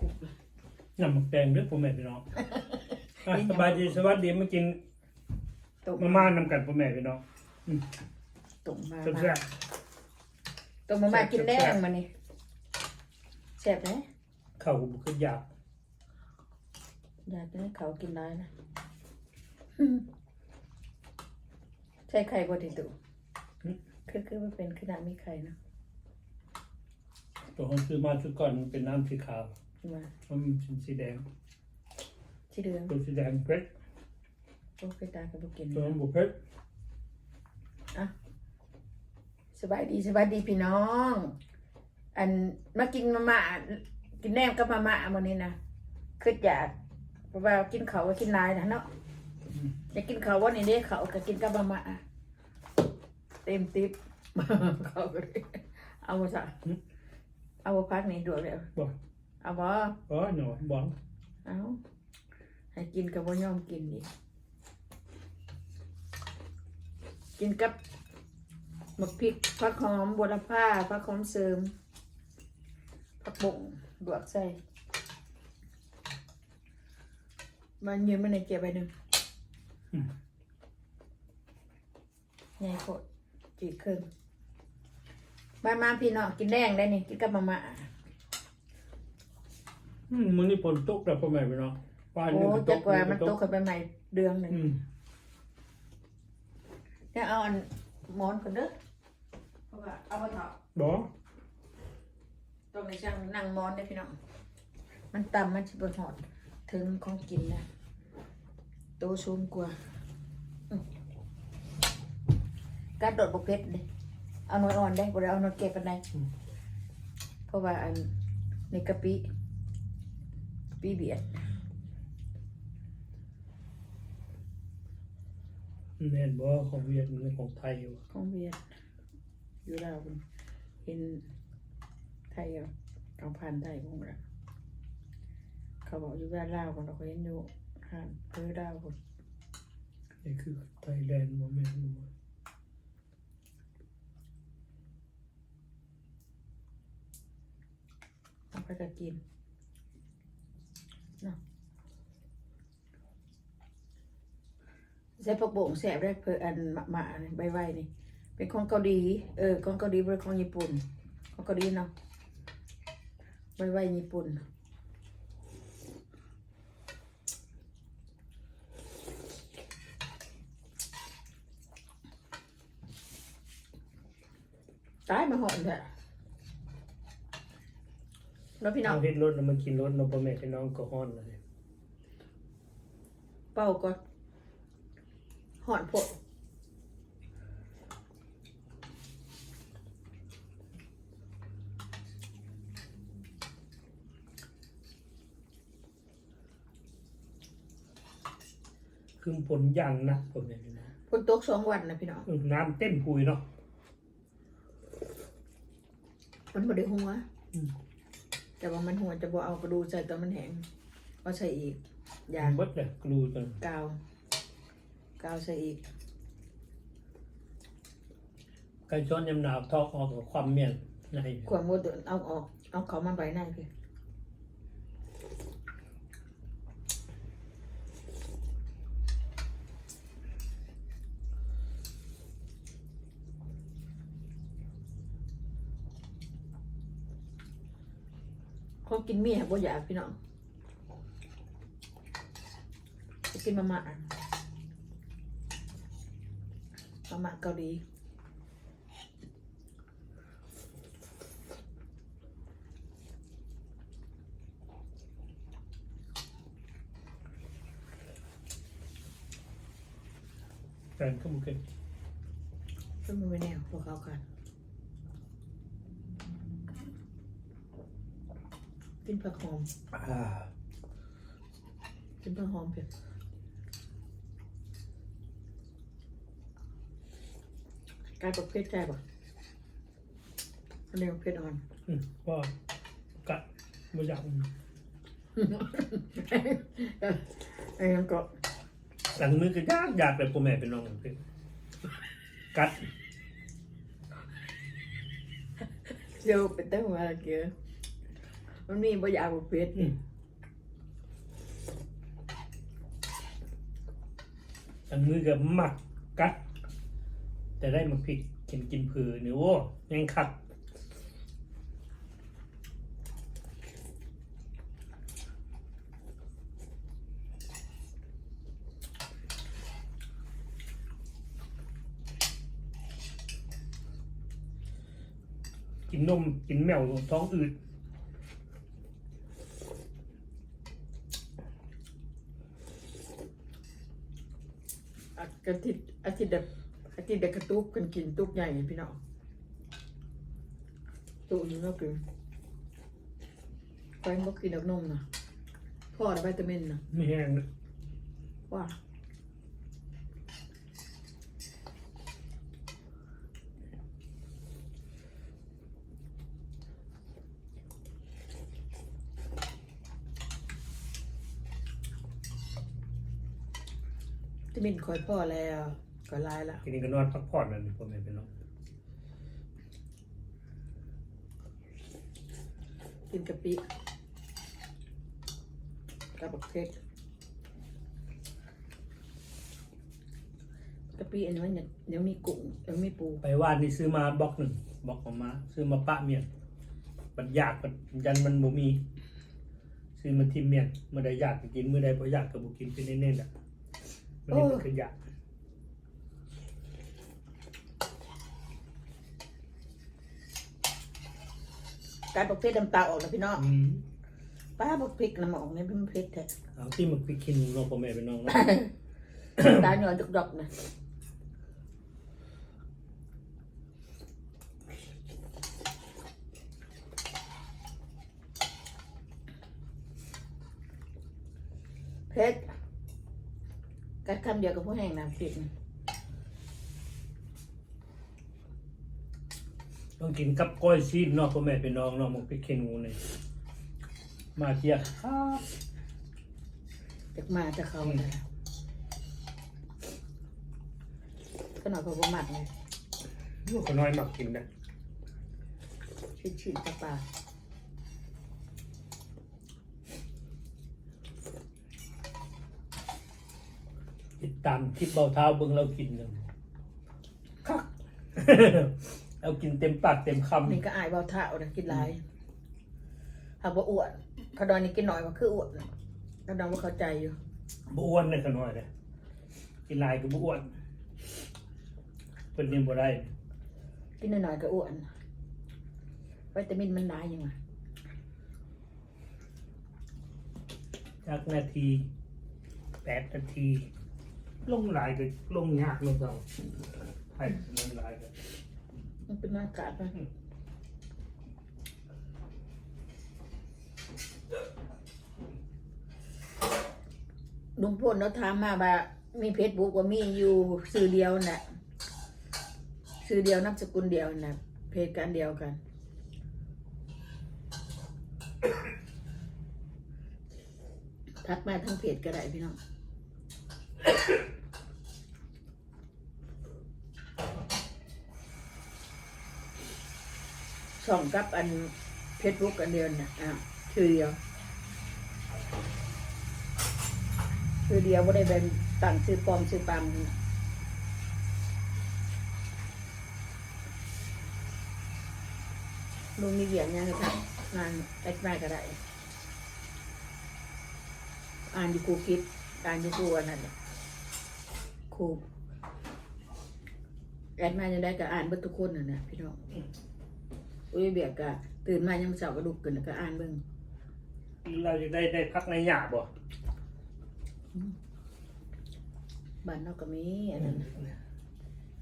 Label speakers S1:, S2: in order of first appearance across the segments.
S1: กรุบเลย
S2: น้ำหมักแดงเด้อพ่อแม่พี่น้องอะสบายดีสวัสดีมากิน
S1: ตุ่ม
S2: มาม่านำกันพ่อแม่พี่น้อง
S1: ตุ่มมา
S2: แซ่บ
S1: มาตุ่มมามากินแดงมานี่แซ่บไหม
S2: ๆข้าวบุคืออยาก
S1: อยากให้เขากินได้นะอืมใช่ไข่บดติตุคือคือมันเป็นขนาดมีไข่นะ
S2: ตัวคนซื้อมาชุดก่อนมันเป็นน้ำสีขาว
S1: มา
S2: มันเป็นสีแดง
S1: ที่เดือง
S2: ตัวสีแดงเพชร
S1: โอ้ไปตากับบุกิน
S2: ตัวมันบุเพชร
S1: สบายดีสบายดีพี่น้อง อันมากินมาม่ากินแหนมกับมาม่าวันนี้นะคืออยากเพราะว่ากินเขาวก็กินลายนะเนาะอยากกินเขาววันนี้เด้เขาวก็กินกับมาม่าเต็มติ๊บเขาก็เลยเอามาสักเอามาพักนี่ดูเลย
S2: บอก
S1: เอาบ่
S2: อ๋อหนูบอก
S1: เอาให้กินกับว่ายอมกินอีกกินกับหมกพริกผักหอมบัวละผ้าผักหอมเสริมผักบุ้งดวกใส่มันยืนมาในเก็บไปหนึ่งใหญ่โคตรจีดครึ่งมามาพี่น้องกินแดงได้นี่กินกับมาม่า
S2: อืมมันนี่ฝนตกแล้วพ่อแม่พี่น้องบ้าน
S1: โอ้
S2: นี่ก็ต
S1: จะ
S2: ก
S1: กว่ามันตกกันไปใหม่เดือนหนึ่ง
S2: อืม
S1: เนี่ยเอาอันหมอนก่อนเด้อเพราะว่าเอาไปเถอะ
S2: บอก
S1: ตรงในช่างนั่งหมอนได้อพี่น้อง มันต่ำมันจะบนหอด ถึงของกินนะโตสูงกว่าอืมการโดดบกเพชรเลยเอาหน่อยอ่อนได้บ่ได้เอาหน่อยเก็บกันได้เพราะว่าอันในกะปิ กะปิเบียด
S2: แม่นบอกของเวียดมันของไทยอยู่
S1: ของเบียด อยู่ลาวพุ่นเห็นไทยเอาเอาพันไทยพวกนั้นเขาบอกอยู่ด้านลาวคนเราก็เห็นอยู่ห่านเพื่อดาวคน
S2: นี่คือไทยแลนด์บ่แม่นบ่
S1: เอาไปก็กินเนาะ ใส่ผักโบ่งแสบได้เพื่ออันหมาหมาๆใบไว้นี่เป็นของเกาหลีเออของเกาหลีเป็นของญี่ปุ่นของเกาหลีเนาะใบไว้ญี่ปุ่นตายมาหอน เถอะแล้วพี่น้อง
S2: เอาเฮ็ดรถแล้วมากินรถเนาะพ่อแม่พี่น้องก็ฮ้อนเลย
S1: เป่าก่อนหอนโผด
S2: คือผลอย่างหนักพ่อแม่พี่น้อง
S1: ฝนตกสองวันนะพี่น้อง
S2: อืมน้ำเต้นพุยเนาะ
S1: มันบ่ได้หัว
S2: อืม
S1: แต่ว่ามันหัวจะบ่เอากระดูกใส่ตอนมันแห้งก็ใส่อีกยา
S2: มันเบิดเลยกลูจน
S1: กาว กาวใส่อีก
S2: ไก่ช้อนยำหนาวทอกออกกับความเมียนใน
S1: ขวดหมดเอาออก เอาเขามาใบหน้าพี่ เขากินเมียบ่อยากพี่น้องจะกินมาม่ามาม่าเกาหลี
S2: แฟนก็มันเกิน
S1: ซึ่งมันเป็นแนวพวกเขากัน กินผักหอม
S2: อ่า
S1: กินผักหอมเผ็ดกลายเป็นเผ็ดใจป่ะอันนี้เผ็ดอ่อน
S2: อืมก็กัดไม่อยาก
S1: ไอ้ยังก็
S2: หลังมือก็ยากอยากเลยพ่อแม่เป็นน้องเป็นกัด
S1: เดี๋ย มันมีบ่อยากเป็ด
S2: อืมอันมือกับหมักกัด แต่ได้มาพริกกินกินผือนี่โอ้ยังคักกินนมกินแมวท้องอืด
S1: อาทิตย์อาทิตย์แบบอาทิตย์แบบกระตุกกันกินตุกใหญ่พี่น้องตุกนี่ก็คือไปบ่กินดอกนมนะพ่อได้วิตามินนะ
S2: ไม่แห้งนะ
S1: ว่า มินคอยพ่อแล้วก็ลายละ
S2: ทีนี้ก็นอนพักผ่อนนั่นพ่อแม่พี่น้อง
S1: กินกะปิกับบักเพ็กกะปิอันนี้มันเนี่ยเดี๋ยวมีกุ้งเดี๋ยวมีปู
S2: ไปว่านนี่ซื้อมาบล็อกหนึ่งบล็อกออกมา ซื้อมาปะเมียนมันอยากมันยันมันบ่มี ซื้อมาทิมเมียนเมื่อใดอยากก็กินเมื่อใดพออยากก็บ่กินเป็นเน้นๆแหละ มันนี่มันคืออยาก
S1: การบักเพ็กน้ำตาออกแล้วพี่น้อง
S2: อืม
S1: ป้าบักพริกน้ำออกเนี่ยเป็นเผ็ดแท้
S2: เอาที่มันไปกินเนาะพ่อแม่พี่น้องเนาะ
S1: ตาหยอนดอกๆนะเผ็ด กัดคำเดียวกับผู้แห้งน้ำพริกนะ
S2: ต้องกินกับก้อยซีนเนาะพ่อแม่พี่น้องเนาะมันไปกินงูนี่มาเที่ยครับ
S1: จากมาจะเขาเลยก็หน่อยพอประมาทเลย
S2: ลูกก็น้อยมักกินนะ
S1: ชิ้นชิ้นๆตะปลา
S2: ติดตามคลิปเบาเท้าเบิ่งเรากินเนาะ
S1: คัก
S2: เอากินเต็มปากเต็มคำ
S1: นี่ก็อายเบาเท่านะกินหลายหากว่าอ้วนขดอนนี่กินหน่อยมันคืออ้วนขดอนว่าเข้าใจอยู่
S2: บ่อ้วนเลยขน้อยเลยกินหลายก็บ่อ้วนเพิ่นยังบ่ได้
S1: กินหน่อยๆก็อ้วนวิตามินมันหลายยังไง
S2: จักนาทีแปดนาที ลงหลายก็ลงยากเนาะเราให้ลงหลายก็
S1: มันเป็นอากาศไปลุงพลเราถามมาว่ามีเพจบุ๊กว่ามีอยู่สื่อเดียวน่ะสื่อเดียวนามสกุลเดียวน่ะเพจกันเดียวกันทักมาทั้งเพจก็ได้พี่น้อง ส่องกับอันเพจบุ๊กอันเดียวน่ะอะชื่อเดียว ชื่อเดียวไม่ได้เป็นตั้งชื่อปลอมชื่อปลอมลุงมีเหรียญยังครับงานแอดไลน์ก็ได้อ่านอยู่ครูคิดอ่านอยู่ครูอันนั้นน่ะ รูแอดมายังได้ก็อ่านเบิดทุกคนน่ะนะพี่น้องอุ้ยเบียกกะตื่นมายังเสาร์ก็ลุกขึ้นแล้วก็อ่านเบิ่ง
S2: เราจะได้ได้พักในหยาบ่
S1: บ้านนอกก็มีอันนั้นน่ะ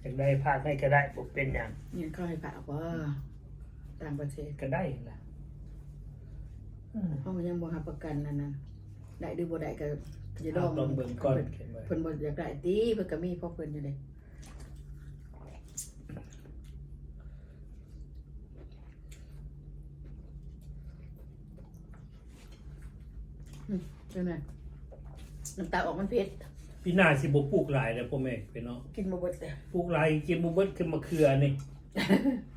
S2: อยากได้พักให้ก็ได้บ่เป็นหยัง
S1: เนี่ยเขาให้ฝากว่าต่างประเทศ
S2: ก็ได้ล่ะอืม
S1: เขามันยังบ่รับประกันนั่นนะได้หรือบ่ได้ก็ จะล
S2: ล
S1: อ
S2: องงลองเบิ่งก่อน
S1: เพิ่นเพิ่นบ่อยากได้ติเพิ่นก็มีเพราะเพิ่นอยู่เด้อืมใช่ไหมน้ำตาออกมันเผ็ด
S2: พี่นาสิบ่ปลูกหลายแล้วพ่อแม่พี่น้อง
S1: กินบ่เบิดเลย
S2: ปลูกหลายกินบ่เบิดคือมะเขือนี่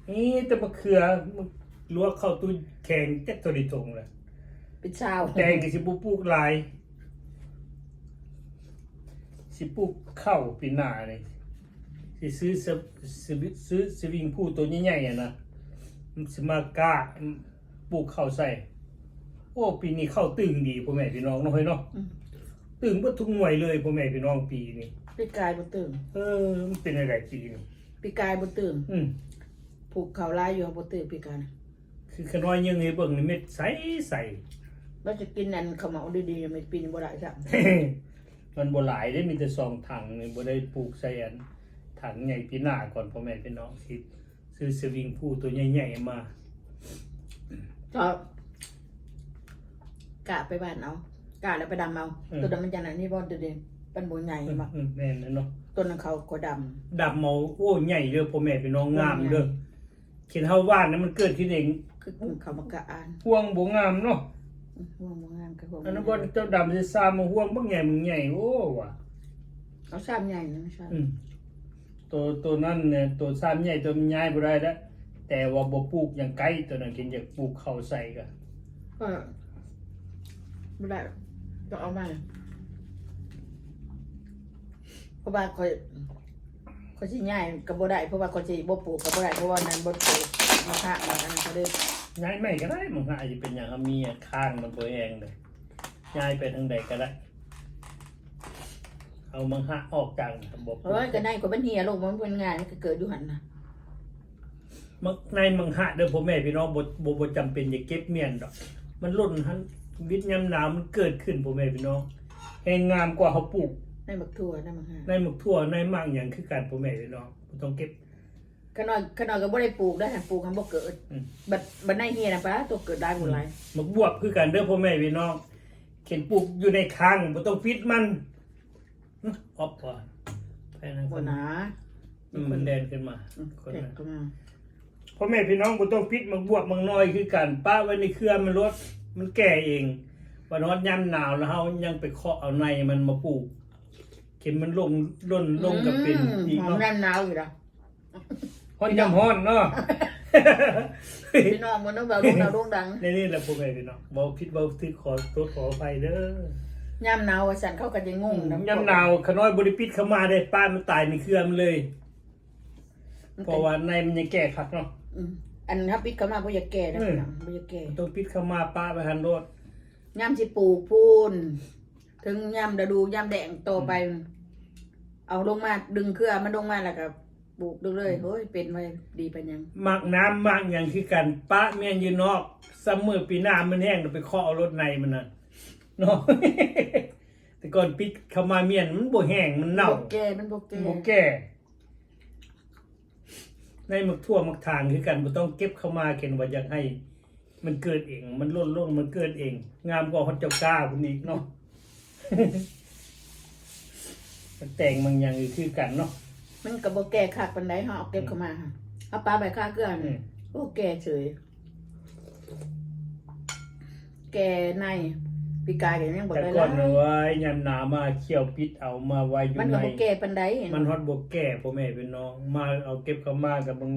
S2: นี่แต่มะเขือมันลวกเข้าตู้แข็งจักตัวดิทงเลย
S1: เป็นชาว
S2: แตงก็สิบ่ปลูกหลาย สิปลูกข้าวปีหน้านี่สิซื้อสซื้อซื้อสวิงผู้ตัวใหญ่ๆอะนะมันสิมากล้าปลูกข้าวใส่ โอ้ปีนี้ข้าวตึงดีพ่อแม่พี่น้องเนาะเฮ้ยเนาะตึงเบ่ทุกหน่วยเลยพ่อแม่พี่น้องปีนี้
S1: ปีกายบ่ตื่น
S2: เออมันเป็นอะไรปีนี้
S1: ปีกายบ่ตื่น
S2: อืม
S1: ผูกเขาลายอยู่บ่ตื่นปีกาย
S2: คือขน้อยยังให้เบิ่งนี่เม็ดใสใส
S1: เราจะกินนั่นข้าวเหมาดีๆไม่ปีนบ่ได้จ้ะ
S2: มันบ่หลายได้มีแต่ซองถังนี่บ่ได้ปลูกใส่อันถังใหญ่ปีหน้าก่อนพ่อแม่พี่น้องสิซื้อสวิงผู้ตัวใหญ่ๆมา
S1: ก็กะไปบ้านเอากะแล้วไปดำเอาตัวดำมันจังนั้นนี่บ่เด่นเป็นบ่ใหญ่มาก
S2: อืมแม่นแล้วเนาะ
S1: ต้นนั้นเขาก็ดำ
S2: ดับเมาโอ้ใหญ่เด้อพ่อแม่พี่น้องงามเด้อเขียนเฮาว่านนั้นมันเกิดขึ้นเอง
S1: คือเขามากะอ่าน
S2: ห่วงบ่งามเนาะ
S1: ห่วงบ่งามกับห่วง
S2: อันนั้นบ่เจ้าดำสิซ่ามาห่วงบ่ใหญ่มึงใหญ่โอ้ว่ะ
S1: เอาซ้ำใหญ่นะไม่ใช่
S2: อืมตัวตัวนั้นเนี่ยตัวซ้ำใหญ่ตัวมันใหญ่บ่ได้แล้วแต่ว่าบ่ปลูกอย่างไกลตัวนั้นกินอยากปลูกเข้าใส่ก็
S1: ก็ไม่ได้ก็เอามาเพราะว่าคอยคอยสิง่ายกับบ่ได้เพราะว่าคอยสิบ่ปลูกกับบ่ได้เพราะว่านั้นบ่ปลูกมาค่ะมาอันนั้นก็เลย
S2: ย้ายไม่ก็ได้มันก็อาจจะเป็นอย่างเอามีอะข้างมันตัวเองเลยย้ายไปทางใดก็ได้ เอามังหะออกจากระบบ
S1: เพราะว่าก็ได้ก็เป็นเหียลงมันเป็นงานมันก็เกิดอยู่หั่นน่ะ
S2: มักในมังหะเด้อพ่อแม่พี่น้องบ่บ่บ่จำเป็นจะเก็บเมียนดอก มันล่นหันวิทยามหนาวมันเกิดขึ้นพ่อแม่พี่น้องแห่งงามกว่าเขาปลูก
S1: ได้บักทั่วได้บักหา
S2: ในหมึกทั่วในมากอย่างคือการพ่อแม่พี่น้องบ่ต้องเก็บ
S1: ขน้อยขน้อยก็บ่ได้ปลูกได้หั่นปลูกหันบ่เกิด
S2: อืม
S1: บัดบัดในเหียน่ะปะตัวเกิดได้หมดหลาย
S2: หมักบวบคือกันเด้อพ่อแม่พี่น้องเข็นปลูกอยู่ในคางบ่ต้องฟิตมันอื้อออกก่อนไปนะค
S1: บ่
S2: น
S1: หนา
S2: มันแดนขึ้นมา
S1: อืม
S2: คน
S1: แตก
S2: นั้น
S1: ก็มา
S2: พ่อแม่พี่น้องบ่ต้องพิษมักบวบมักน้อยคือกันป้าไว้ในเครือมันลดมันแก่เองวันนอนยามหนาวแล้วเฮายังไปเคาะเอาในมันมาปลูกเข็มมันลงล่นลงกับเป็น
S1: อืม
S2: อีก
S1: หอม
S2: เนาะ
S1: น้ำหนาวอยู่ล่ะ
S2: ฮ้อนยามฮ้อนเนาะ
S1: พี่น้องมันต้องแบบดวงดาวดวงดัง
S2: นี่นี่แหละพ่อแม่พี่น้องบ่ผิดบ่ถูกขอโทษขออภัยเด้อยา
S1: มหนาวว่าสันเขาก็จะงงนะ
S2: ยามหนาวขน้อยบ่ได้ปิดเข้ามาได้ป้ามันตายในเครือมันเลย
S1: มัน
S2: เพ
S1: เป็น
S2: ราะว่าในมันยังแก่คักเนาะ
S1: อืมอันถ้าปิดเข้ามาบ่อยากแก่นะ
S2: อืม
S1: พี่น้องบ่อยากแก่
S2: ต้องปิดเข้ามาป้าไปหันโลด
S1: ยามสิปลูกพูนถึงยามฤดูยามแดงโตไป เอาลงมาดึงเครือมันลงมาแล้วก็ ปลูกดูเลยโอ้ยเป็นไว้ดีไปยัง
S2: มักน้ำมักอย่างคือกันป้าเมียนอยู่นอกซัมเมอร์ปีหน้ามันแห้งเราไปเคาะเอารถในมันน่ะเนาะ แต่ก่อนปิดเข้ามาเมียนมันบ่แห้งมันเน่า
S1: บ่แก่มันบ่แก่
S2: บ่แก่ ในมักทั่วมักทางคือกันบ่ต้องเก็บเข้ามาเข็นว่าอยากให้ มันเกิดเอง มันล่นล่นมันเกิดเอง งามกว่าฮอดเจ้ากล้าพุ่นอีกเนาะมันแต่งบางอย่างอีกคือกันเนาะ
S1: มันก็บ่แก่คักปานใดเฮาเอาเก็บเข้ามาเอาปลาใบค่าเกลือ
S2: อื
S1: นี่
S2: ม
S1: โอ้แก่เฉย แก่ในปีกายก็ยังบ่
S2: แต่
S1: ได้
S2: ก่อน
S1: หลาย
S2: เอาไว้ยามหนามาเคี่ยวปิดเอามาไว้อยู่
S1: มัน
S2: ใน
S1: ก็บ่แก่ปานใด
S2: มันฮอดบกแก่พ่อแม่เป็นน้องมาเอาเก็บเข้ามากับมึง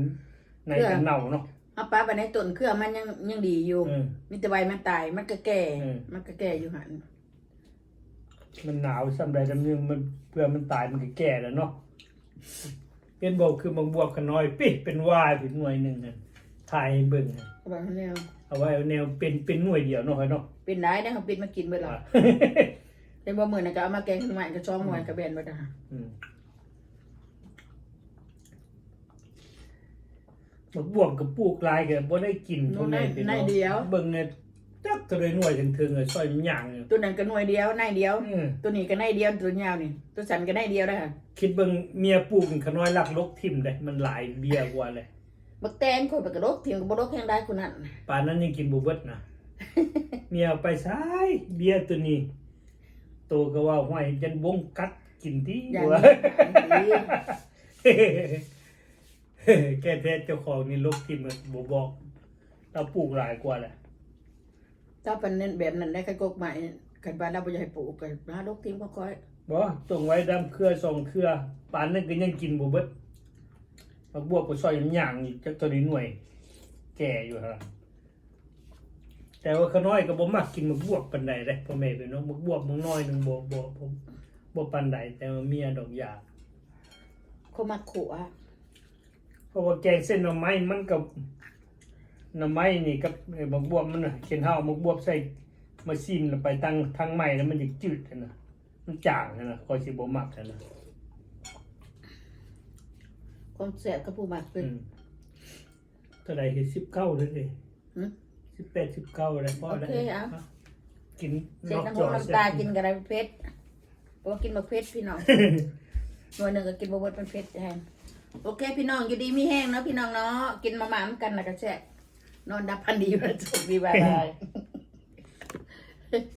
S2: ใน
S1: เพื่อ
S2: กันเน่าเนาะ
S1: เอาปลาไปในต้นเครือมันยังยังดีอยู่
S2: อืม
S1: มีแต่ใบมันตาย มันก็แก่
S2: อืม
S1: มันก็แก่อยู่หัน
S2: มันหนาวซ้ำใดจำนึงมันเพื่อมันตายมันก็แก่แล้วเนาะ เป็นบอกคือบางบวกขน้อยปิเป็นวายเป็นหน่วยหนึ่งน่ะถ่ายให้เบิ่งน่ะ
S1: เอาไว้ข้างแนว
S2: เอาไว้เอาแนวเป็นเป็นหน่วยเดียวเนาะเนาะ
S1: เป็นได้ได้เขาปิดมากินเบิดและ
S2: อะ
S1: แต่บ่มื้อนั้นก็เอามาแกงขึ้นมาก็ช่องหน่วยก็แบนเบิดอะ
S2: อืมบักบวกกับปลูกลายกันบ่ได้กินพ่อแม่พี่น้องเบิ่งเนี่ย จักตัวเลยหน่วยถึงๆเลยซอยมันหย่างเนี่ย
S1: ตัวนั้นก็หน่วยเดียวในเดียว
S2: อืม
S1: ตัวนี้ก็ในเดียวตัวยาวนี่ ตัวสันก็ในเดียวได้ค่ะ
S2: คิดเบิ่งเมียปลูกขน้อยลักลกทิ่มได้มันหลายเบียกว่าเลย
S1: บักแตงข่อยบักกระโดกเถียงก็บ่โดกแฮงได้คนนั้น
S2: ป่านนั้นยังกินบ่เบิดนะ เมียเอาไปซ้ายเบียร์ตัวนี้โตก็ว่าห้อยจันบงกัดกินที่
S1: อย่าง
S2: ว่า
S1: นี้
S2: แกแท้เจ้าของนี่ลกทิ่มอะบ่บอกเราปลูกหลายกว่าแหละ
S1: ถ้าเป็นแบบนั้นได้ใครกกใหม่คันบ้านเราบ่อยากให้ปลูกก็หาดกทิ้งก็ค่อย
S2: บ่ตรงไว้ดำเครือสองเครือป่านนั้นก็ยังกินบ่เบิดบักบวกก็ซอยหยังอีกจักตัวนี้หน่วย แก่อยู่ฮะแต่ว่าขาน้อยก็บ่มักกินหมึกบวบปานใดเด้พ่อแม่พี่น้องหมึกบวบหมึกน้อยหนึงบ่บ่ผมบ่ปานใดแต่ว่าเมียดอกยา
S1: เขามาขัว
S2: เพราะว่าแกงเส้นหน่อไม้มันกับ หน่อไม้นี่กับไอ้หมึกบวบมันน่ะเข็นเฮาหมึกบวบใส่มาซิมแล้วไปตั้งทางใหม่แล้วมันจะจืดอะนะมันจางอะนะคอยสิบ่มักอะนะ
S1: ความแสบกับผู้มักเป็น
S2: อืมเท่าไหร่เฮ็ด19เลยเด้
S1: หึ
S2: 18 19ได้พอได้
S1: โอเคเอา
S2: กิน
S1: เช็ด
S2: นอก
S1: น้ำ
S2: จ
S1: มู
S2: อก
S1: น้ำตากินกับอะไรเพชรเพราะว่ากินมาเพชรพี่น้อง หน่วยหนึ่งก็กินบะเบิดเป็นเพชรแทนโอเค พี่น้องอยู่ดีมีแห้งเนาะพี่น้องเนาะกินมาหมามกันนะกระแช่ นอนดับพันดีประจุดีบายบาย